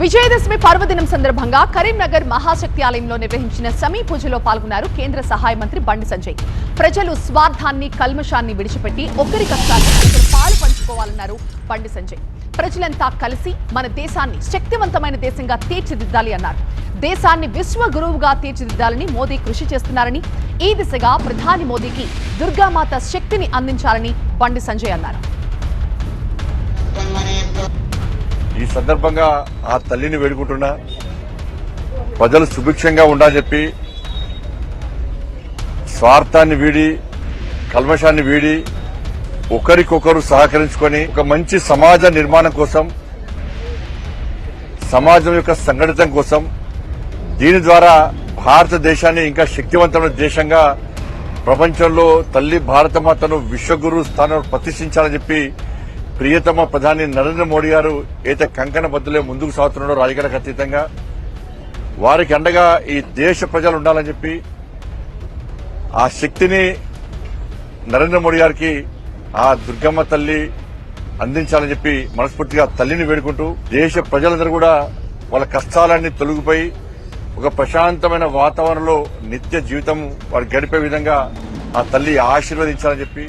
విజయదశమి పర్వదినం సందర్భంగా కరీంనగర్ మహాశక్తి ఆలయంలో నిర్వహించిన సమీ పూజలో పాల్గొన్నారు కేంద్ర సహాయ మంత్రి బండి సంజయ్. ప్రజలు స్వార్థాన్ని కల్మషాన్ని విడిచిపెట్టి ఒకరి కష్టాలు పాలు పంచుకోవాలన్నారు బండి సంజయ్. ప్రజలంతా కలిసి మన దేశాన్ని శక్తివంతమైన దేశంగా తీర్చిదిద్దాలి అన్నారు. దేశాన్ని విశ్వ గురువుగా తీర్చిదిద్దాలని మోదీ కృషి చేస్తున్నారని ఈ దిశగా ప్రధాని మోదీకి దుర్గామాత శక్తిని అందించాలని బండి సంజయ్ అన్నారు. సందర్భంగా ఆ తల్లిని వేడుకుంటున్నా. ప్రజలు సుభిక్షంగా ఉండా చెప్పి స్వార్థాన్ని వీడి కల్మషాన్ని వీడి ఒకరికొకరు సహకరించుకొని ఒక మంచి సమాజ నిర్మాణం కోసం సమాజం యొక్క సంఘటితం కోసం దీని ద్వారా భారతదేశాన్ని ఇంకా శక్తివంతమైన దేశంగా ప్రపంచంలో తల్లి భారతమాతను విశ్వగురు స్థానంలో ప్రతిష్ఠించాలని చెప్పి ప్రియతమ ప్రధాని నరేంద్ర మోడీ గారు అయితే కంకణ బద్దులే ముందుకు సాగుతున్నాడో రాజకీయాలకు అతీతంగా వారికి అండగా ఈ దేశ ప్రజలు ఉండాలని చెప్పి ఆ శక్తిని నరేంద్ర మోడీ గారికి ఆ దుర్గమ్మ తల్లి అందించాలని చెప్పి మనస్ఫూర్తిగా తల్లిని వేడుకుంటూ దేశ ప్రజలందరూ కూడా వాళ్ళ కష్టాలన్నీ తొలగిపోయి ఒక ప్రశాంతమైన వాతావరణంలో నిత్య జీవితం వారు గడిపే విధంగా ఆ తల్లి ఆశీర్వదించాలని చెప్పి